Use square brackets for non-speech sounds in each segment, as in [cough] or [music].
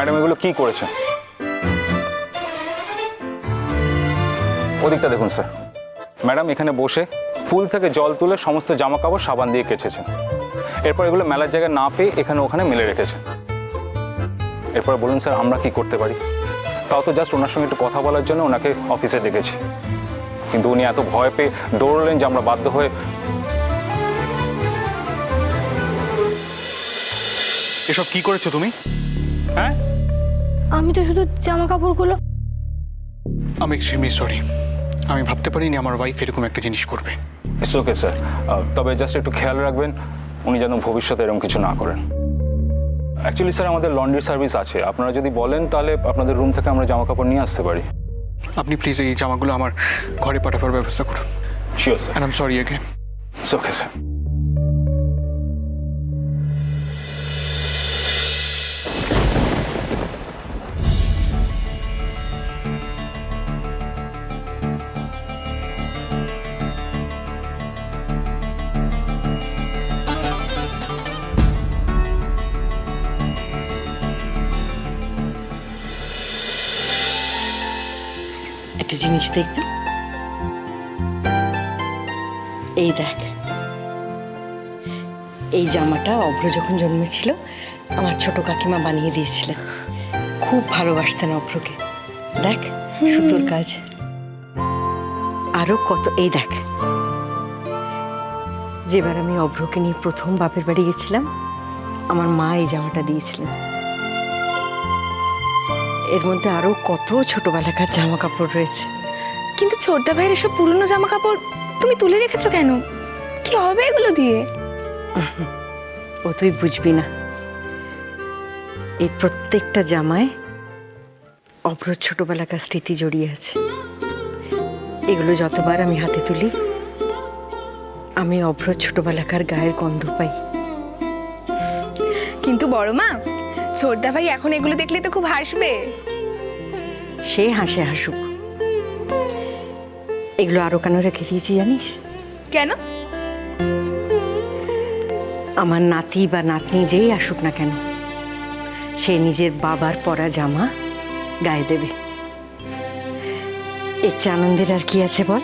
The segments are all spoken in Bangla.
ম্যাডাম এগুলো কি করেছে ওদিকটা দেখুন, স্যার। ম্যাডাম এখানে বসে ফুল থেকে জল তুলে সমস্ত জামা কাপড় সাবান দিয়ে কেচেছেন। এরপর এগুলো মেলার জায়গায় না পেয়ে এখানে ওখানে মেলে রেখেছেন। এরপর বলুন, স্যার, আমরা কি করতে পারি? তাও তো জাস্ট ওনার সঙ্গে একটু কথা বলার জন্য ওনাকে অফিসে ডেকেছি। কিন্তু উনি এত ভয় পেয়ে দৌড়লেন যে আমরা বাধ্য হয়ে এসব কি করেছ তুমি? হ্যাঁ? আমি তো শুধু জামা কাপড়গুলো আমি এক্সট্রিমলি সরি আমি ভাবতে পারিনি আমার ওয়াইফ এরকম একটা জিনিস করবে। ইটস ওকে স্যার তবে জাস্ট একটু খেয়াল রাখবেন উনি যেন ভবিষ্যতে এরকম কিছু না করেন। অ্যাকচুয়ালি স্যার আমাদের লন্ড্রি সার্ভিস আছে। আপনারা যদি বলেন তাহলে আপনাদের রুম থেকে আমরা জামা কাপড় নিয়ে আসতে পারি। আপনি প্লিজ এই জামাগুলো আমার ঘরে পাঠাবার ব্যবস্থা করুন। Sure sir and um sorry again it's okay sir জিনিস দেখবি এই দেখ। এই জামাটা অভ্র যখন জন্মেছিল আমার ছোট কাকিমা বানিয়ে দিয়েছিলেন। খুব ভালোবাসতেন অভ্রকে। দেখ সুতোর কাজ। আরও কত এই দেখ। যেবার আমি অভ্রকে নিয়ে প্রথম বাপের বাড়ি গেছিলাম আমার মা এই জামাটা দিয়েছিলেন। এর মধ্যে আরও কত ছোটবেলাকার জামা কাপড় রয়েছে। কিন্তু ছোটদা ভাইয়ের এসব পুরনো জামা কাপড় তুমি তুলে রেখেছো কেন? কি হবে এগুলো দিয়ে? ও তুই বুঝবি না। এই প্রত্যেকটা জামায় অপর ছোটবেলাকার স্মৃতি জড়িয়ে আছে। এগুলো যতবার আমি হাতে তুলি আমি অভ্র ছোটবেলাকার গায়ের গন্ধ পাই। কিন্তু বড় মা ছোটদা ভাই এখন এগুলো দেখলে তো খুব হাসবে। সে হাসে হাসুক। এগুলো আরও কেন রেখে দিয়েছি জানিস? কেন? আমার নাতি বা নাতনি যেই আসুক না কেন সে নিজের বাবার পরা জামা গায়ে দেবে। এর চেয়ে আনন্দের আর কি আছে বল?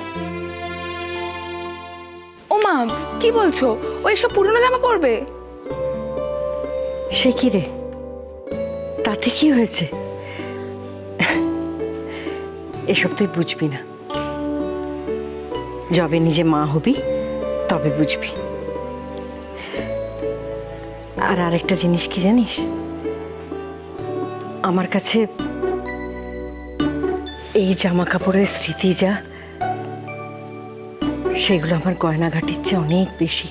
ও মা কি বলছো? ওই সব পুরনো জামা পরবে? সে কি রে? তাতে কি হয়েছে? এসব তুই বুঝবি না। যবে নিজে মা হবি, তবে বুঝবি। আর আরেকটা জিনিস কি জানিস? আমার কাছে এই জামা কাপড়ের স্মৃতি যা, সেগুলো আমার গয়নাঘাটির চেয়ে অনেক বেশি।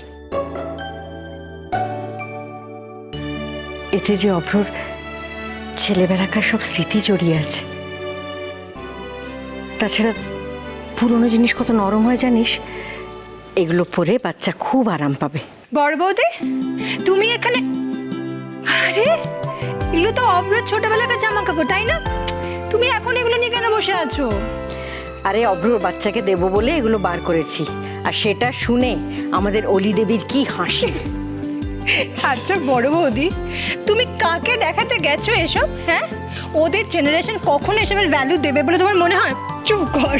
এতে যে অভ্রর ছেলেবেলাকার সব স্মৃতি জড়িয়ে আছে, তাছাড়া পুরনো জিনিস কত নরম হয় জানিস? এগুলো পরে বাচ্চা খুব আরাম পাবে। বড় বৌদি তুমি এখানে আরে এগুলো তো অব্র ছোটবেলাকার জামা কাপড় তাই না? তুমি এখন এগুলো নিয়ে কেন বসে আছো? আরে অভ্রর বাচ্চাকে দেবো বলে এগুলো বার করেছি। আর সেটা শুনে আমাদের অলি দেবীর কি হাসি। আচ্ছা বড় বৌদি তুমি কাকে দেখাতে গেছো এসব হ্যাঁ? ওদের জেনারেশন কখনো এসবের ভ্যালু দেবে বলে তোমার মনে হয়? চুপ কর।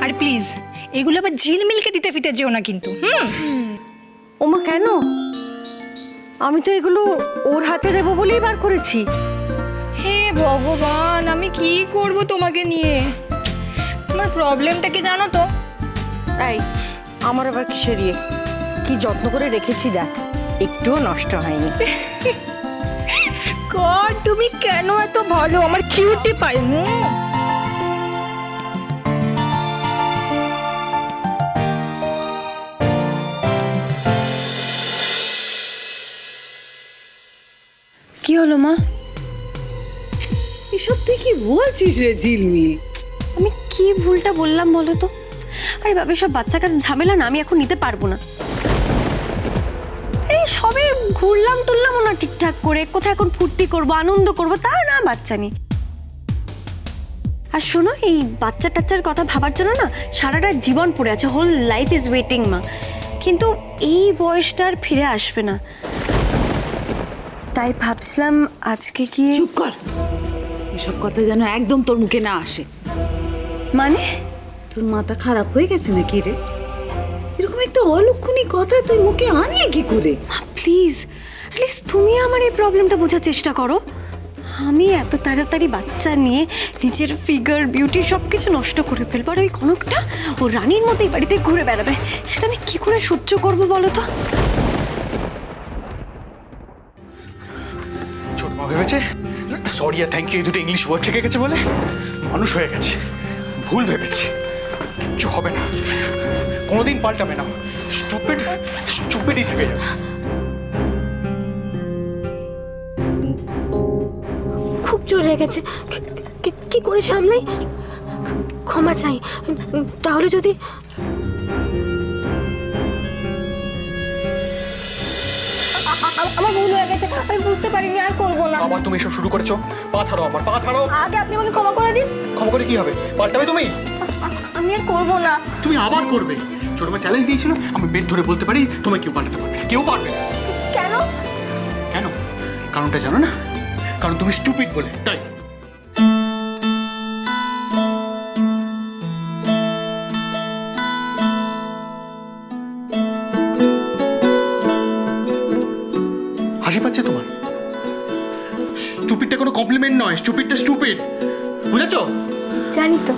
আর প্লিজ এগুলো আবার ঝিলমিলকে দিতে ফিতে যেও না কিন্তু হুম? ওমা কেন? আমি তো এগুলো ওর হাতে দেবো বলেই বার করেছি। হে ভগবান আমি কি করব তোমাকে নিয়ে? তোমার প্রবলেমটা কি জানো তো? এই আমার আবার কিসের ইয়ে? কি যত্ন করে রেখেছি দেখ একটুও নষ্ট হয়নি। [laughs] কর তুমি কেন এত ভালো? আমার কিউটি পাই হুম? হলো মা? এসব তুই কি বলছিস রে ঝিলমি আমি কি ভুলটা বললাম বলো তো? আরে বাবা সব বাচ্চা কাচ্চা ঝামেলা না আমি এখন নিতে পারব না। এই সবে ঘুরলাম টুরলামও না ঠিকঠাক করে কোথায় এখন ফুর্তি করব আনন্দ করব তা না বাচ্চা নেই আর শোনো এই বাচ্চা টাচ্চার কথা ভাবার জন্য না সারাটা জীবন পড়ে আছে হোল লাইফ ইজ ওয়েটিং মা। কিন্তু এই বয়সটা আর ফিরে আসবে না। তাই ভাবছিলাম আজকে কি চুপ কর। এসব কথা যেন একদম তোর মুখে না আসে। মানে? তোর মাথা খারাপ হয়ে গেছে নাকি রে? এরকম একটা অলক্ষণী কথা তুই মুখে আনলি কি করে? প্লিজ অ্যাটলিস্ট তুমি আমার এই প্রবলেমটা বোঝার চেষ্টা করো। আমি এত তাড়াতাড়ি বাচ্চা নিয়ে নিজের ফিগার বিউটি সব কিছু নষ্ট করে ফেলব আর ওই কনকটা ও রানীর মতো এই বাড়িতে ঘুরে বেড়াবে। সেটা আমি কি করে সহ্য করব বলো তো? ভেবেছে সরি আর থ্যাংক ইউ দুটো ইংলিশ ওয়ার্ড শিখে গেছে বলে? মানুষ হয়ে গেছে। ভুল ভেবেছে। কিচ্ছু হবে না। কোনোদিন পাল্টাবে না। স্টুপিড স্টুপিডই থেকে যাবে। খুব জোর রেগেছে। কি করে সামলাই? ক্ষমা চাই। তাহলে যদি আমি বুঝতে পারিনি আর করব না। আবার তুমি এসব শুরু করেছ। পা ছাড়ো আমার পা ছাড়ো। আগে আপনি আমাকে ক্ষমা করে দিন। ক্ষমা করে কি হবে? পাল্টাবে তুমি? আমি আর করব না। তুমি আবার করবে। ছোটবেলা চ্যালেঞ্জ দিয়েছিল আমি বেদ ধরে বলতে পারি তোমায় কেউ পাল্টাতে পারবে কেউ পারবে না। কেন? কেন? কারণটা জানো না? কারণ তুমি স্টুপিড বলে তাই। হাসি পাচ্ছে তোমার? স্টুপিডটা কোনো কমপ্লিমেন্ট নয় স্টুপিডটা স্টুপিড বুঝেছ? জানি তো।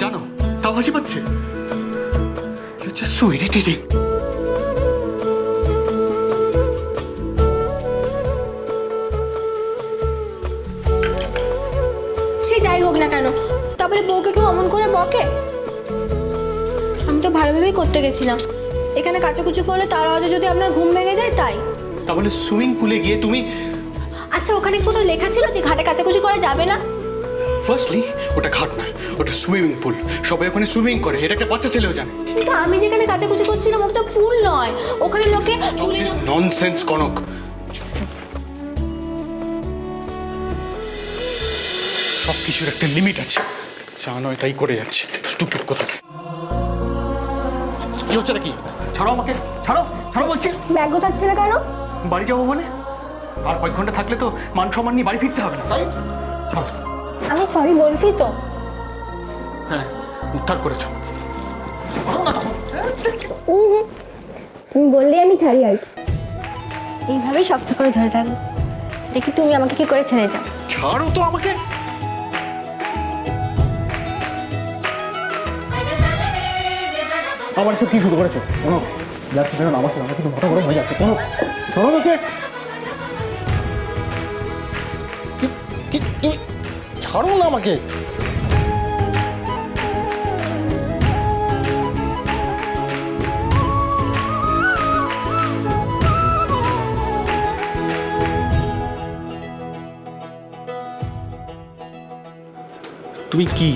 জানো তাও হাসি পাচ্ছে? হচ্ছে সো ইরিটেটিং সে যাই হোক না কেন তারপরে বউকে কেউ অমন করে বকে? আমি তো ভালোভাবেই করতে গেছিলাম। এখানে কাচাকুচি করলে তার আওয়াজে যদি আপনার ঘুম ভেঙে যায় তাই। তাহলে সুইমিং পুলে গিয়ে তুমি আচ্ছা ওখানে কোনো লেখা ছিল যে ঘাটে কাচাকুচি করা যাবে না? ফার্স্টলি ওটা ঘাট না ওটা সুইমিং পুল। সবাই ওখানে সুইমিং করে এটা একটা বাচ্চা ছেলেও জানে। কিন্তু আমি যেখানে কাচাকুচি করছিলাম ওটা তো ফুল নয়। ওখানে লোকে পুলে ননসেন্স কনক। সব কিছুর একটা লিমিট আছে। যা নয় তাই করে যাচ্ছে। স্টুপিড কথা কি হচ্ছে নাকি? ছাড়ো আমাকে ছাড়ো ছাড়ো বলছি। ব্যাগ গোছাচ্ছে না কেন? বাড়ি যাব বলে আর কয়েক ঘণ্টা থাকলে তো মান সম্মান নিয়ে বাড়ি ফিরতে হবে না। তাই? আমি সরি বলছি তো। হ্যাঁ উদ্ধার করেছ। তুমি বললে আমি ছাড়ি আর কি। এইভাবেই শক্ত করে ধরে থাকব। দেখি তুমি আমাকে কি করে ছেড়ে যাও। ছাড়ো তো আমাকে। আবার সব কি শুরু করেছ? কোনো যাচ্ছে না আমার সাথে কিন্তু মাথা গরম হয়ে যাচ্ছে কোনো ছাড়ো আমাকে কি- কি- কি- ছাড়ো না আমাকে। তুমি কি?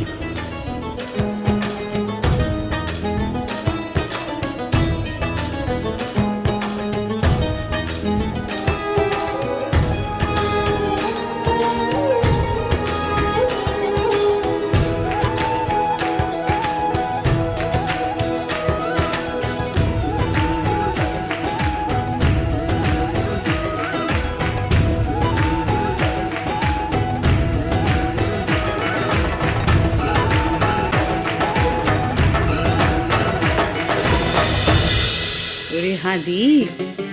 হাদি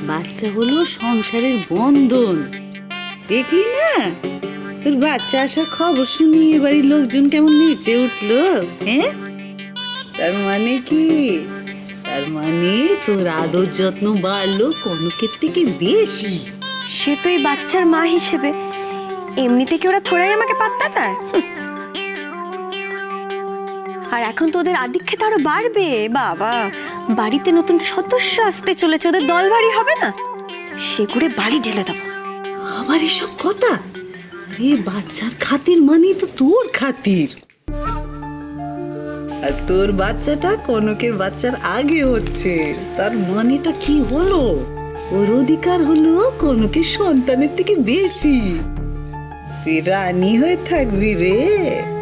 বাচ্চা হলো সংসারের বন্ধন। দেখলি না? তোর বাচ্চা আসার খবর শুনি বাড়ির লোকজন কেমন নেচে উঠল হ্যাঁ তার মানে কি? তার মানে তোর আদর যত্ন বাড়লো কনকের থেকে বেশি। সে তো এই বাচ্চার মা হিসেবে। এমনিতে কি ওরা থোড়াই আমাকে পাত্তা দেয়? আর এখন তো ওদের আধিক্যে তো আরও বাড়বে, বাবা। বাড়িতে নতুন সদস্য আসতে চলেছে, ওদের দল ভারী হবে না? সে করে বালি ঢেলে দেবো। আবার এসব কথা? আরে, বাচ্চার খাতির মানে তো তোর খাতির। আর তোর বাচ্চাটা কনকের বাচ্চার আগে হচ্ছে। তার মানেটা কি হলো? ওর অধিকার হলো কনকের সন্তানের থেকে বেশি। তুই রানী হয়ে থাকবি রে।